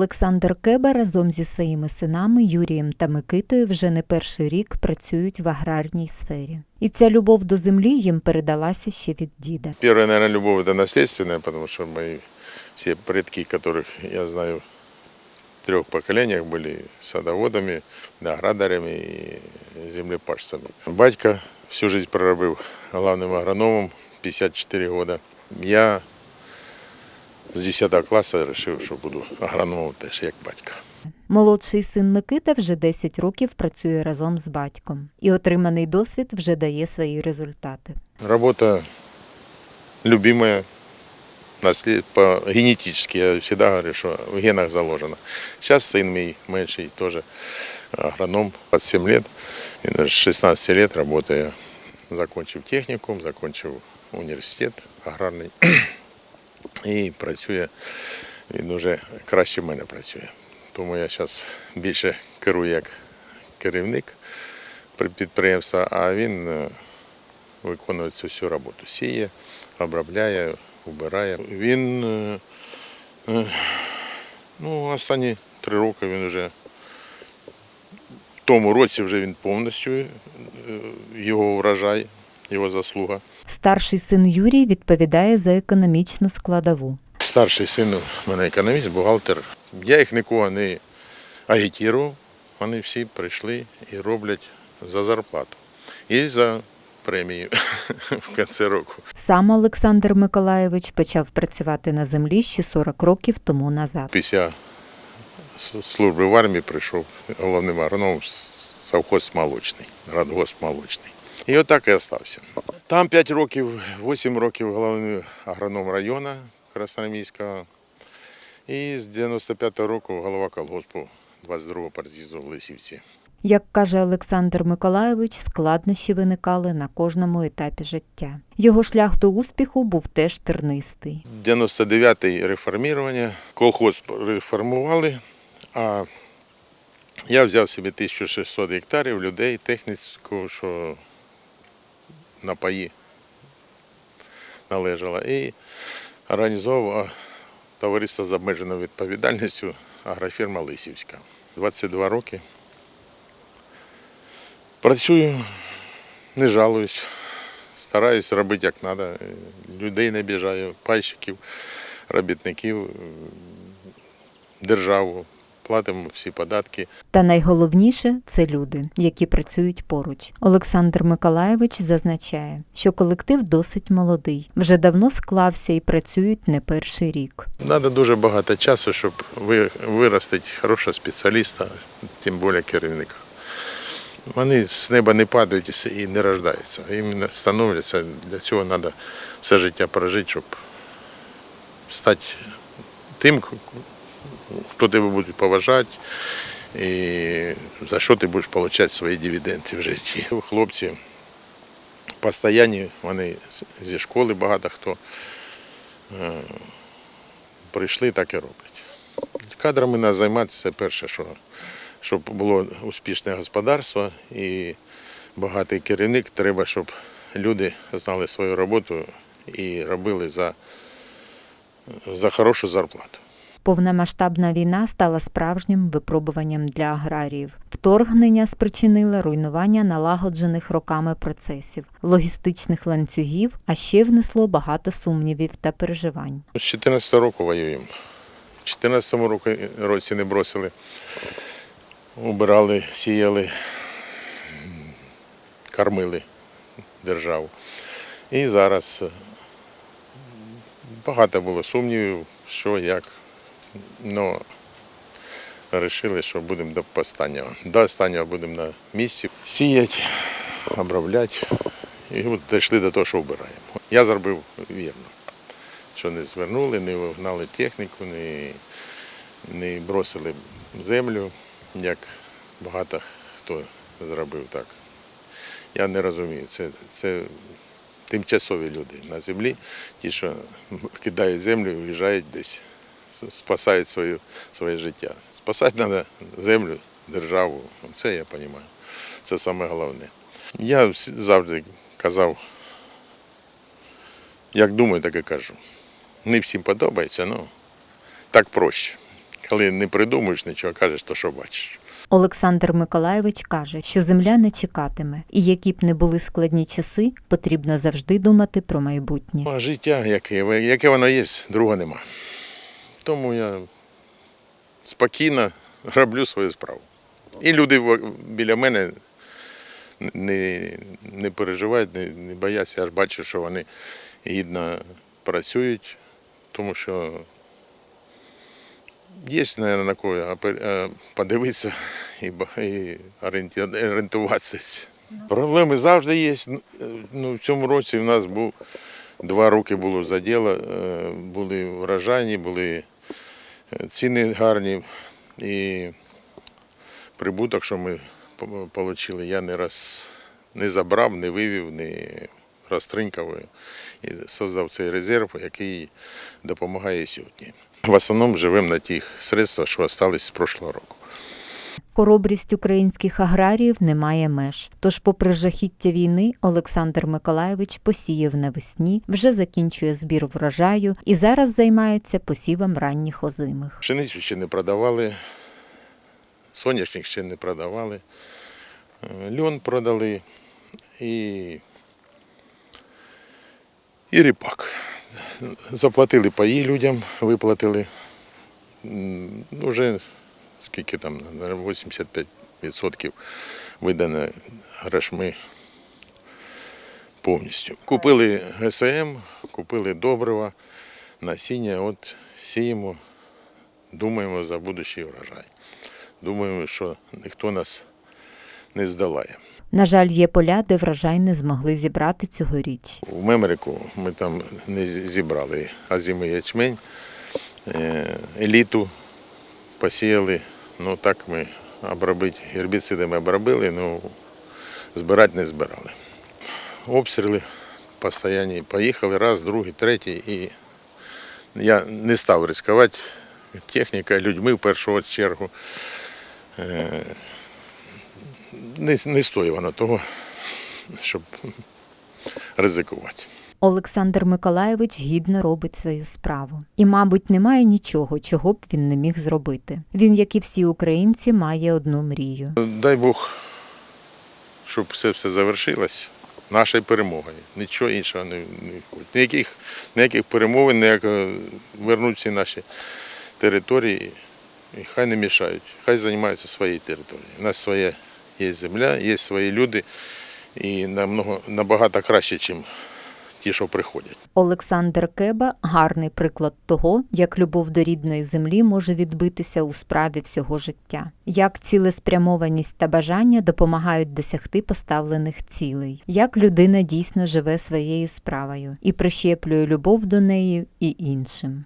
Олександр Кеба разом зі своїми синами Юрієм та Микитою вже не перший рік працюють в аграрній сфері. І ця любов до землі їм передалася ще від діда. Первая, наверное, любовь это наследственная, потому что мои все предки, которых я знаю в трех поколениях, были садоводами, виноградарями и землепашцами. Батька всю жизнь проробив главным агрономом 54 года. Я з 10 класу вирішив, що буду агрономом теж, як батько. Молодший син Микита вже 10 років працює разом з батьком, і отриманий досвід вже дає свої результати. Работа любимая, наслед... по... генетически, я всегда говорю, что в генах заложено. Сейчас сын мой меньший тоже агроном, 27 лет, и с 16 лет работаю, закончив техникум, закончив університет аграрний і працює, він вже краще в мене працює. Тому я зараз більше керую як керівник підприємства, а він е, виконує цю всю роботу. Сіє, обробляє, убирає. Він е, е, ну, останні три роки він вже в тому році вже він повністю його врожай, його заслуга. Старший син Юрій відповідає за економічну складову. Старший син у мене економіст, бухгалтер. Я їх нікого не агітував. Вони всі прийшли і роблять за зарплату. І за премію в кінці року. Сам Олександр Миколаєвич почав працювати на землі ще 40 років тому назад. Після служби в армії прийшов головним агрономом совхоз молочний, радгосп молочний. І отак і остався. Там 5 років, 8 років головний агроном району Красноармійського. І з 95-го року голова колгоспу 22-го під'їзду в Лисівці. Як каже Олександр Миколаєвич, складнощі виникали на кожному етапі життя. Його шлях до успіху був теж тернистий. 99-й реформування, колхоз реформували, а я взяв собі 1600 гектарів людей, техніку, що на паї належала, і організував а, товариство з обмеженою відповідальністю агрофірма Лисівська. 22 роки. Працюю, не жалуюсь. Стараюсь робити як треба. Людей не біжаю, пайщиків, робітників, державу. Платимо всі податки. Та найголовніше це люди, які працюють поруч. Олександр Миколаєвич зазначає, що колектив досить молодий, вже давно склався і працюють не перший рік. Треба дуже багато часу, щоб ви- виростити хорошого спеціаліста, тим більше керівника. Вони з неба не падають і не рождаються. а Іменно становляться. Для цього треба все життя прожити, щоб стати тим, хто тебе буде поважати і за що ти будеш отримати свої дивіденди в житті. Хлопці постійні, вони зі школи багато хто е, прийшли, так і роблять. Кадрами треба займатися це перше, що, щоб було успішне господарство і багатий керівник, треба, щоб люди знали свою роботу і робили за, за хорошу зарплату. Повномасштабна війна стала справжнім випробуванням для аграріїв. Вторгнення спричинило руйнування налагоджених роками процесів, логістичних ланцюгів, а ще внесло багато сумнівів та переживань. З 14 року воюємо. В 14 року, році не бросили. Убирали, сіяли, кормили державу. І зараз е, багато було сумнівів, що як. Ну, вирішили, що будемо до останнього. До останнього будемо на місці сіяти, обробляти. І от дійшли до того, що вбираємо. Я зробив вірно що не звернули, не вигнали техніку, не, не бросили землю, як багато хто зробив так. Я не розумію. Це, це тимчасові люди на землі, ті, що кидають землю і уїжджають десь, спасають свою, своє життя. Спасати треба землю, державу. Це я розумію. Це саме головне. Я завжди казав, як думаю, так і кажу. Не всім подобається, ну так проще. коли не придумуєш нічого, кажеш, то що бачиш. Олександр Миколаєвич каже, що земля не чекатиме, і які б не були складні часи, потрібно завжди думати про майбутнє. Життя, яке, яке воно є, другого нема. Тому я спокійно роблю свою справу. І люди біля мене не, не переживають, не, не бояться. Я ж бачу, що вони гідно працюють, тому що є, мабуть, на кого е, подивитися і, і орієнтуватися. Проблеми завжди є. Ну, в цьому році в нас був два роки було за діло, е, були врожайні, були е, ціни гарні і прибуток, що ми отримали, я не раз не забрав, не вивів, не розтринкав і создав цей резерв, який допомагає сьогодні. В основному живемо на тих средствах, що залишились з прошлого року. Хоробрість українських аграріїв не має меж. Тож, попри жахіття війни, Олександр Миколаєвич посіяв навесні, вже закінчує збір врожаю і зараз займається посівом ранніх озимих. Пшеницю ще не продавали, соняшник ще не продавали, е, льон продали і, і ріпак. Заплатили паї людям, виплатили. Уже скільки там, 85% видано грошми повністю. Купили ГСМ, купили добрива, насіння, от сіємо думаємо за будущий урожай. Думаємо, що ніхто нас не здолає. На жаль, є поля, де врожай не змогли зібрати цьогоріч. У Мемрику ми там не зі- зібрали азимий ячмень, е, еліту посіяли. Ну так ми обробити гербіцидами обробили, ну збирати не збирали. Обстріли постійні. Поїхали раз, другий, третій. І я не став ризикувати. Техніка, людьми в першу чергу. Е, Не, не стоїть воно того, щоб ризикувати. Олександр Миколаєвич гідно робить свою справу. І, мабуть, немає нічого, чого б він не міг зробити. Він, як і всі українці, має одну мрію. Дай Бог, щоб все все завершилось нашою перемогою. Нічого іншого не, хочу. Ніяких, ніяких перемовин, ніякого вернуть всі наші території. І хай не мішають, хай займаються своєю територією. У нас своя є земля, є свої люди, і намного, набагато краще, ніж ті, що приходять. Олександр Кеба гарний приклад того, як любов до рідної землі може відбитися у справі всього життя, як цілеспрямованість та бажання допомагають досягти поставлених цілей, як людина дійсно живе своєю справою і прищеплює любов до неї і іншим.